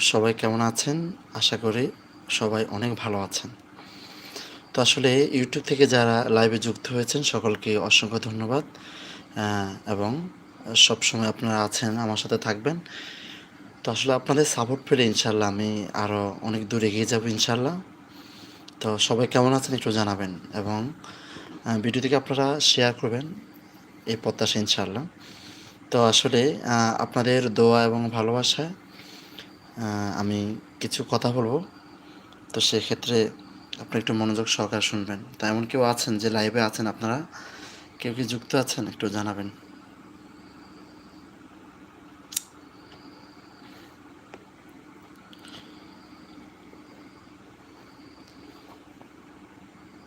সবাই কেমন আছেন? আশা করি সবাই অনেক ভালো আছেন। তো আসলে ইউটিউব থেকে যারা লাইভে যুক্ত হয়েছেন সকলকে অসংখ্য ধন্যবাদ। এবং সবসময় আপনারা আছেন আমার সাথে থাকবেন। তো আসলে আপনাদের সাপোর্ট পেলে ইনশাল্লাহ আমি আরও অনেক দূর এগিয়ে যাব ইনশাল্লাহ তো সবাই কেমন আছেন একটু জানাবেন এবং আহ, ভিডিওটিকে আপনারা শেয়ার করবেন এই প্রত্যাশা ইনশাল্লাহ তো আসলে আপনাদের দোয়া এবং ভালোবাসায় আমি কিছু কথা বলবো তো সেক্ষেত্রে আপনি একটু মনোযোগ সহকারে শুনবেন তা এমন কেউ আছেন যে লাইভে আছেন আপনারা কেউ কি যুক্ত আছেন একটু জানাবেন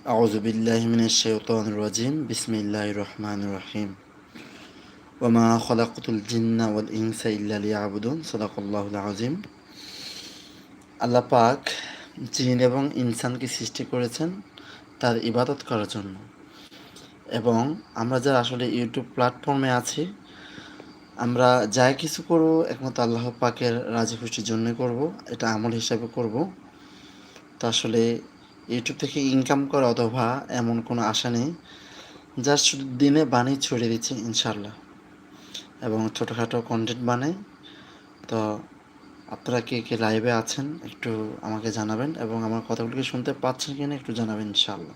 أعوذ بالله من الشيطان الرجيم بسم الله الرحمن الرحيم وما خلقت الجن والإنس إلا ليعبدون صدق الله العظيم আল্লাহ পাক জিন এবং ইনসানকে সৃষ্টি করেছেন তার ইবাদত করার জন্য। এবং আমরা যারা আসলে ইউটিউব প্ল্যাটফর্মে আছি, আমরা যাই কিছু করব, একমাত্র আল্লাহ পাকের রাজি খুশির জন্যই করব, এটা আমল হিসাবে করব। তো আসলে ইউটিউব থেকে ইনকাম করা অথবা এমন কোনো আশা নেই যা শুধু দিনে বানিয়ে ছড়িয়ে দিচ্ছে ইনশাল্লাহ এবং ছোটোখাটো কন্টেন্ট বানাই, তো আপনারা কে কে লাইভে আছেন একটু আমাকে জানাবেন এবং আমার কথাগুলোকে শুনতে পাচ্ছেন কিনা একটু জানাবেন ইনশাআল্লাহ।